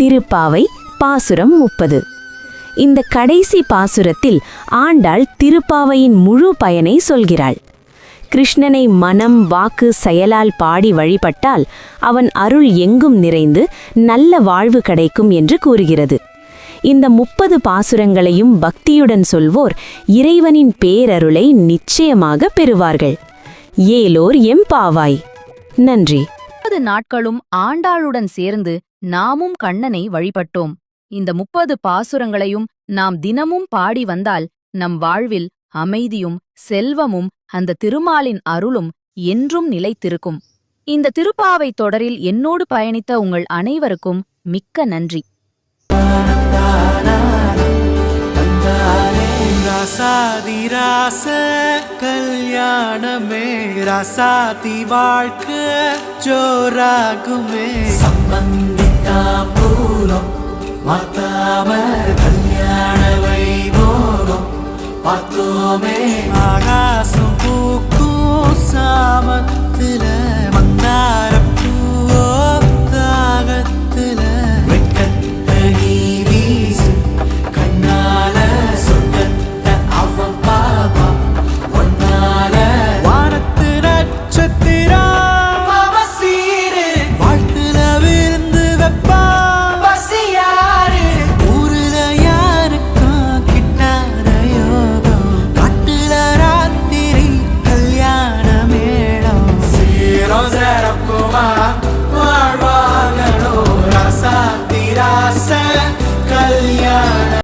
திருப்பாவை பாசுரம் முப்பது. இந்த கடைசி பாசுரத்தில் ஆண்டாள் திருப்பாவையின் முழு பயனை சொல்கிறாள். கிருஷ்ணனை மனம் வாக்கு செயலால் பாடி வழிபட்டால் அவன் அருள் எங்கும் நிறைந்து நல்ல வாழ்வு கிடைக்கும் என்று கூறுகிறது. இந்த முப்பது பாசுரங்களையும் பக்தியுடன் சொல்வோர் இறைவனின் பேரருளை நிச்சயமாக பெறுவார்கள். ஏலோர் எம்பாவாய் நன்றி. நாட்களும் ஆண்டாளுடன் சேர்ந்து நாமும் கண்ணனை வழிபட்டோம். இந்த முப்பது பாசுரங்களையும் நாம் தினமும் பாடி வந்தால் நம் வாழ்வில் அமைதியும் செல்வமும் அந்த திருமாலின் அருளும் என்றும் நிலைத்திருக்கும். இந்த திருப்பாவை தொடரில் என்னோடு பயணித்த உங்கள் அனைவருக்கும் மிக்க நன்றி. ரசாதிராச கல்யாணமே ரசாதி வாழ்க்கை ஜோராகுமே. சம்பந்தித்தா பூரம் மாத்தாம கல்யாண வைபோகம் பார்த்தோமே ஆகாசம்